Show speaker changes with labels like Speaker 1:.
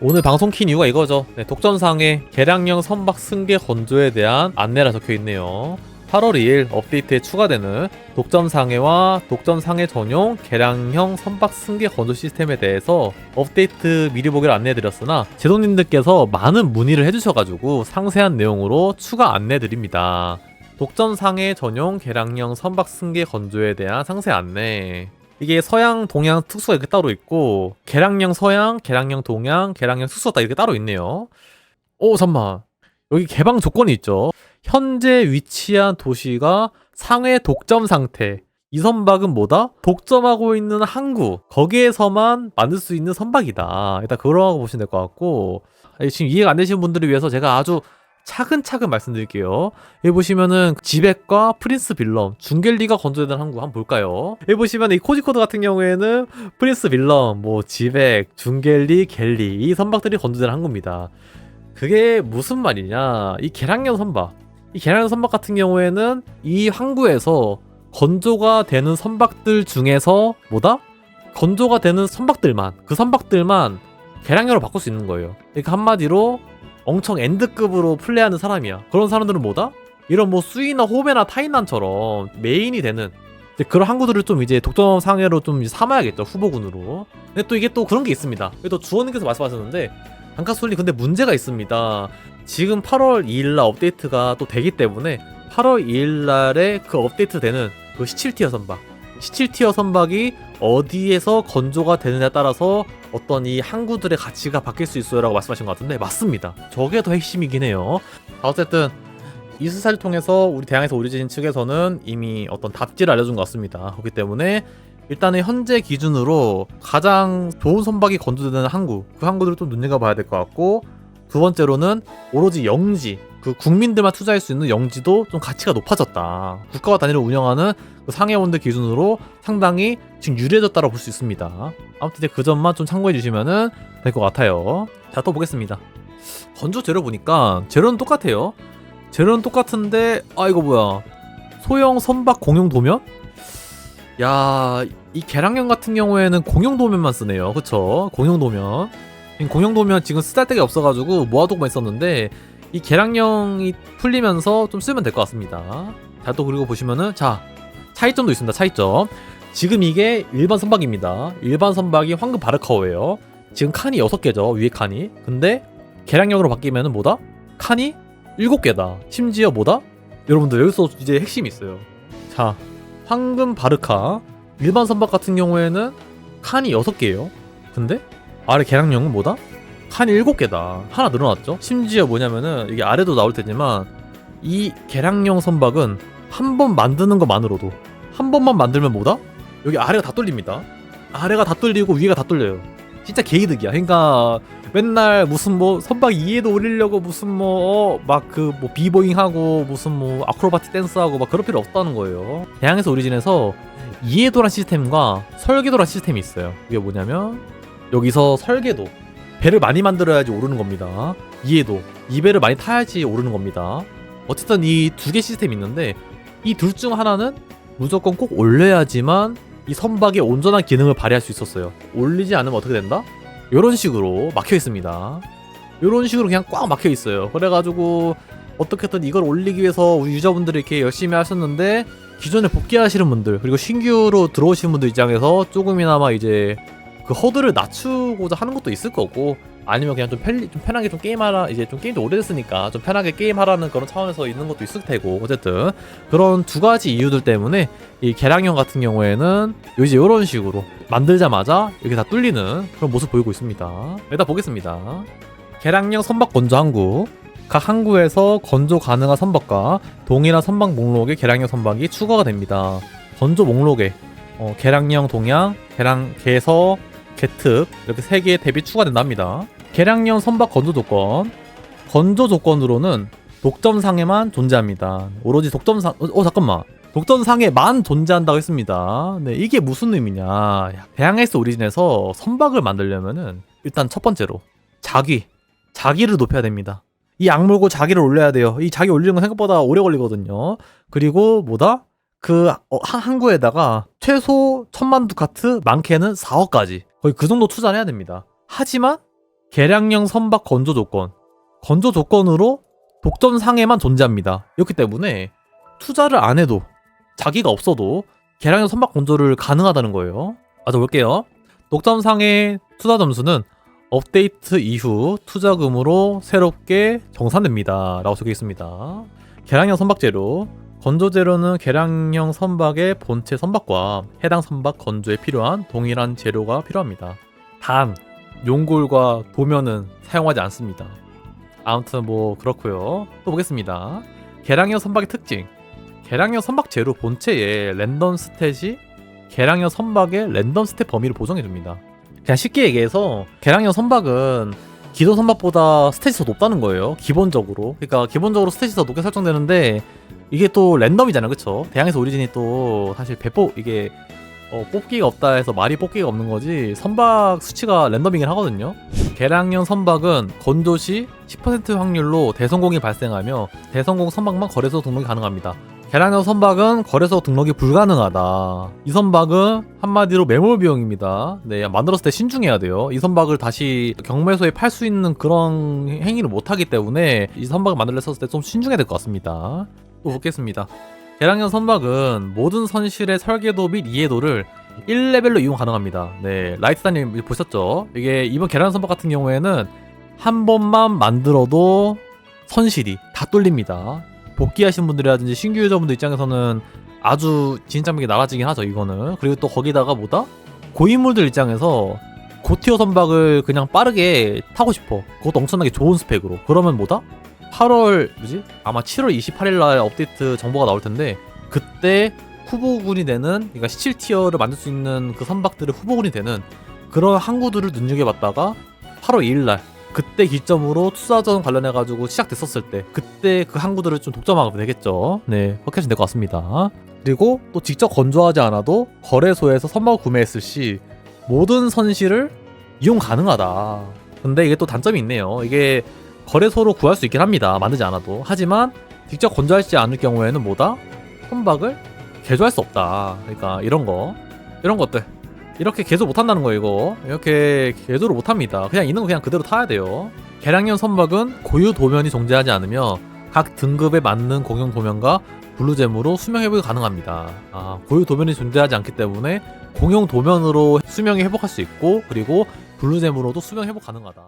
Speaker 1: 오늘 방송 킨 이유가 이거죠. 네, 독점상에 개량형 선박 승계 건조에 대한 안내가 적혀 있네요. 8월 2일 업데이트에 추가되는 독점상해와 독점상해 전용 개량형 선박 승계 건조 시스템에 대해서 업데이트 미리 보기를 안내해드렸으나 제동님들께서 많은 문의를 해주셔가지고 상세한 내용으로 추가 안내드립니다. 독점상해 전용 개량형 선박 승계 건조에 대한 상세 안내 이게 서양, 동양 특수가 이렇게 따로 있고 개량형 서양, 개량형 동양, 개량형 특수가 딱 이렇게 따로 있네요. 오 잠만 여기 개방 조건이 있죠. 현재 위치한 도시가 상해 독점 상태. 이 선박은 뭐다? 독점하고 있는 항구 거기에서만 만들 수 있는 선박이다. 일단 그러고 보시면 될 것 같고 지금 이해가 안 되시는 분들을 위해서 제가 아주 차근차근 말씀드릴게요. 여기 보시면은 지백과 프린스 빌럼, 중겔리가 건조되는 항구 한번 볼까요? 여기 보시면 이 코지코드 같은 경우에는 프린스 빌럼, 뭐 지백, 중겔리, 겔리 이 선박들이 건조되는 항구입니다. 그게 무슨 말이냐? 이 계량형 선박, 이 계량형 선박 같은 경우에는 이 항구에서 건조가 되는 선박들 중에서 뭐다? 건조가 되는 선박들만 그 선박들만 계량형으로 바꿀 수 있는 거예요. 그러니까 한마디로 엄청 엔드급으로 플레이하는 사람이야. 그런 사람들은 뭐다? 이런 뭐 수이나 호베나 타이난처럼 메인이 되는 그런 항구들을 좀 이제 독점 상해로 좀 삼아야겠죠 후보군으로. 근데 또 이게 또 그런 게 있습니다. 또 주원님께서 말씀하셨는데 단가솔리 근데 문제가 있습니다. 지금 8월 2일날 업데이트가 또 되기 때문에 8월 2일날에 그 업데이트 되는 그 17티어 선박 17티어 선박이 어디에서 건조가 되느냐에 따라서 어떤 이 항구들의 가치가 바뀔 수 있어요 라고 말씀하신 것 같은데 맞습니다. 저게 더 핵심이긴 해요. 어쨌든 이 수사를 통해서 우리 대항에서 오리진 측에서는 이미 어떤 답지를 알려준 것 같습니다. 그렇기 때문에 일단은 현재 기준으로 가장 좋은 선박이 건조되는 항구 그 항구들을 좀 눈여겨봐야 될 것 같고 두 번째로는 오로지 영지 그 국민들만 투자할 수 있는 영지도 좀 가치가 높아졌다 국가와 단위로 운영하는 그 상해원들 기준으로 상당히 지금 유리해졌다고 볼 수 있습니다 아무튼 이제 그 점만 좀 참고해 주시면은 될것 같아요 자 또 보겠습니다 건조 재료 보니까 재료는 똑같아요 재료는 똑같은데 아 이거 뭐야 소형 선박 공용 도면? 야, 이 계량형 같은 경우에는 공용 도면만 쓰네요. 그쵸? 공용 도면. 이 공용 도면 지금 쓰잘데기 없어가지고 모아두고만 있었는데, 이 계량형이 풀리면서 좀 쓰면 될 것 같습니다. 자, 또 그리고 보시면은, 자, 차이점도 있습니다. 차이점. 지금 이게 일반 선박입니다. 일반 선박이 황금 바르카오예요. 지금 칸이 6개죠. 위에 칸이. 근데 계량형으로 바뀌면은 뭐다? 칸이 7개다. 심지어 뭐다? 여러분들 여기서 이제 핵심이 있어요. 자, 황금 바르카 일반 선박 같은 경우에는 칸이 6개예요 근데 아래 계량형은 뭐다? 칸이 7개다 하나 늘어났죠 심지어 뭐냐면은 이게 아래도 나올 테지만 이 계량형 선박은 한 번 만드는 것만으로도 한 번만 만들면 뭐다? 여기 아래가 다 뚫립니다 아래가 다 뚫리고 위가 다 뚫려요 진짜 개이득이야 그러니까 맨날 무슨 뭐 선박 2에도 올리려고 무슨 뭐 막 그뭐 비보잉 하고 무슨 뭐 아크로바틱 댄스 하고 막 그럴 필요 없다는 거예요. 대항에서 오리진에서 이해도란 시스템과 설계도란 시스템이 있어요. 이게 뭐냐면 여기서 설계도 배를 많이 만들어야지 오르는 겁니다. 이해도 이 배를 많이 타야지 오르는 겁니다. 어쨌든 이 두 개 시스템이 있는데 이 둘 중 하나는 무조건 꼭 올려야지만 이 선박의 온전한 기능을 발휘할 수 있었어요. 올리지 않으면 어떻게 된다? 이런 식으로 막혀 있습니다. 이런 식으로 그냥 꽉 막혀 있어요. 그래가지고 어떻게든 이걸 올리기 위해서 우리 유저분들이 이렇게 열심히 하셨는데 기존에 복귀하시는 분들 그리고 신규로 들어오시는 분들 입장에서 조금이나마 이제 그 허들을 낮추고자 하는 것도 있을 거고 아니면 그냥 좀, 편리, 좀 편하게 좀 게임하라 이제 좀 게임도 오래됐으니까 좀 편하게 게임하라는 그런 차원에서 있는 것도 있을 테고 어쨌든. 그런 두 가지 이유들 때문에 이 계량형 같은 경우에는 이제 이런 식으로 만들자마자 이렇게 다 뚫리는 그런 모습 보이고 있습니다. 일단 보겠습니다. 계량형 선박 건조 항구. 각 항구에서 건조 가능한 선박과 동일한 선박 목록의 계량형 선박이 추가가 됩니다. 건조 목록에 어, 계량형 동양, 계량 개서, 개특 이렇게 세 개의 탭이 추가된답니다. 계량형 선박 건조 조건 건조 조건으로는 독점상에만 존재합니다. 오로지 독점 상 어, 어, 잠깐만 독점상에만 존재한다고 했습니다. 네 이게 무슨 의미냐? 야, 배양에스 오리진에서 선박을 만들려면은 일단 첫 번째로 자기 자기를 높여야 됩니다. 이 악물고 자기를 올려야 돼요. 이 자기 올리는 건 생각보다 오래 걸리거든요. 그리고 뭐다? 그 어, 한 항구에다가 최소 천만 두카트 많게는 4억까지 거의 그 정도 투자를 해야 됩니다. 하지만 계량형 선박 건조 조건. 건조 조건으로 독점상에만 존재합니다. 이렇기 때문에 투자를 안 해도 자기가 없어도 계량형 선박 건조를 가능하다는 거예요. 맞아 볼게요. 독점상의 투자 점수는 업데이트 이후 투자금으로 새롭게 정산됩니다. 라고 적혀 있습니다. 계량형 선박 재료. 건조 재료는 계량형 선박의 본체 선박과 해당 선박 건조에 필요한 동일한 재료가 필요합니다. 단 용골과 도면은 사용하지 않습니다. 아무튼 뭐 그렇고요. 또 보겠습니다. 계량형 선박의 특징. 계량형 선박 재료 본체에 랜덤 스탯이 계량형 선박의 랜덤 스탯 범위를 보정해 줍니다. 그냥 쉽게 얘기해서 계량형 선박은 기존 선박보다 스탯이 더 높다는 거예요. 기본적으로. 그러니까 기본적으로 스탯이 더 높게 설정되는데 이게 또 랜덤이잖아요. 그쵸? 대항에서 오리진이 또 사실 배포 이게 어, 뽑기가 없다 해서 말이 뽑기가 없는 거지 선박 수치가 랜덤이긴 하거든요. 계량형 선박은 건조 시 10% 확률로 대성공이 발생하며 대성공 선박만 거래소 등록이 가능합니다. 계량형 선박은 거래소 등록이 불가능하다. 이 선박은 한마디로 매몰 비용입니다. 네, 만들었을 때 신중해야 돼요. 이 선박을 다시 경매소에 팔 수 있는 그런 행위를 못하기 때문에 이 선박을 만들었을 때 좀 신중해야 될 것 같습니다. 또 보겠습니다. 계량형 선박은 모든 선실의 설계도 및 이해도를 1레벨로 이용 가능합니다. 네, 라이트사님 보셨죠? 이게 이번 계량 선박 같은 경우에는 한 번만 만들어도 선실이 다 뚫립니다. 복귀하신 분들이라든지 신규 유저분들 입장에서는 아주 진짜하게 나아지긴 하죠, 이거는. 그리고 또 거기다가 뭐다? 고인물들 입장에서 고티어 선박을 그냥 빠르게 타고 싶어. 그것도 엄청나게 좋은 스펙으로. 그러면 뭐다? 8월 뭐지? 아마 7월 28일 날 업데이트 정보가 나올 텐데 그때 후보군이 되는 그러니까 17티어를 만들 수 있는 그 선박들의 후보군이 되는 그런 항구들을 눈여겨봤다가 8월 2일 날 그때 기점으로 투자전 관련해 가지고 시작됐었을 때 그때 그 항구들을 좀 독점하면 되겠죠. 네, 그렇게 하시면 될 것 같습니다. 그리고 또 직접 건조하지 않아도 거래소에서 선박을 구매했을 시 모든 선실을 이용 가능하다. 근데 이게 또 단점이 있네요. 이게 거래소로 구할 수 있긴 합니다. 만들지 않아도. 하지만 직접 건조하지 않을 경우에는 뭐다? 선박을 개조할 수 없다. 그러니까 이런 거. 이런 것들. 이렇게 개조 못 한다는 거예요, 이거. 이렇게 개조를 못 합니다. 그냥 있는 거 그냥 그대로 타야 돼요. 계량형 선박은 고유 도면이 존재하지 않으며 각 등급에 맞는 공용 도면과 블루잼으로 수명 회복이 가능합니다. 아, 고유 도면이 존재하지 않기 때문에 공용 도면으로 수명이 회복할 수 있고 그리고 블루잼으로도 수명 회복 가능하다.